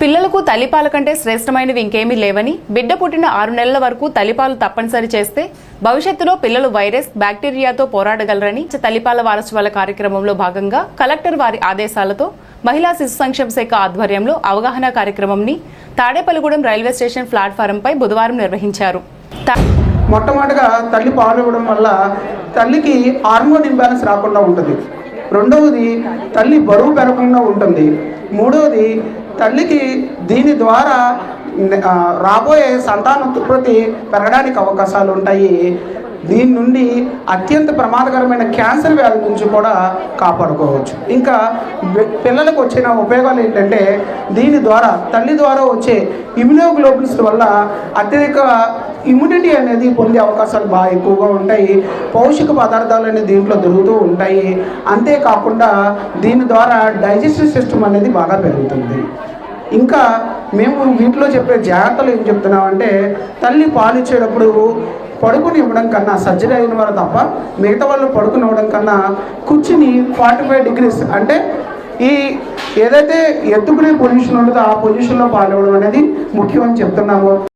పిల్లలకు తల్లిపాల కంటే శ్రేష్టమైనవి ఇంకేమీ లేవని బిడ్డ పుట్టిన ఆరు నెలల వరకు తల్లిపాలు తప్పనిసరి చేస్తే భవిష్యత్తులో పిల్లలు వైరస్ బ్యాక్టీరియాతో పోరాడగలరని తల్లిపాల వారోత్సవాల కార్యక్రమంలో భాగంగా కలెక్టర్ వారి ఆదేశాలతో మహిళా శిశు సంక్షేమ శాఖ ఆధ్వర్యంలో అవగాహన కార్యక్రమంని తాడేపల్లిగూడెం రైల్వే స్టేషన్ ప్లాట్ఫారంపై బుధవారం నిర్వహించారు. మొట్టమొదటిగా తల్లి పాలు ఇవ్వడం వల్ల తల్లికి హార్మోన్ ఇంబ్యాలెన్స్ రాకుండా ఉంటుంది. రెండవది తల్లి బరువు పెరగకుండా ఉంటుంది. మూడవది తల్లికి దీని ద్వారా రాబోయే సంతానోత్పత్తి పెరగడానికి అవకాశాలు ఉంటాయి దీని నుండి అత్యంత ప్రమాదకరమైన క్యాన్సర్ వ్యాధి నుంచి కూడా కాపాడుకోవచ్చు. ఇంకా పిల్లలకు వచ్చిన ఉపయోగాలు ఏంటంటే దీని ద్వారా తల్లి ద్వారా వచ్చే ఇమ్యూనోగ్లోబుల్స్ వల్ల అత్యధిక ఇమ్యూనిటీ అనేది పొందే అవకాశాలు బాగా ఎక్కువగా ఉంటాయి. పౌష్టిక పదార్థాలు అనేది దీంట్లో దొరుకుతూ ఉంటాయి. అంతేకాకుండా దీని ద్వారా డైజెస్టివ్ సిస్టమ్ అనేది బాగా పెరుగుతుంది. ఇంకా మేము వీటిలో చెప్పే జాగ్రత్తలు ఏం చెప్తున్నామంటే తల్లి పాలు ఇచ్చేటప్పుడు పడుకుని ఇవ్వడం కన్నా సర్జరీ అయిన వారు తప్ప మిగతా వాళ్ళు పడుకుని ఇవ్వడం కన్నా కూర్చుని ఫార్టీ ఫైవ్ డిగ్రీస్ అంటే ఈ ఏదైతే ఎత్తుకునే పొజిషన్ ఉంటుందో ఆ పొజిషన్లో పాల్గొనడం అనేది ముఖ్యం అని చెప్తున్నాము.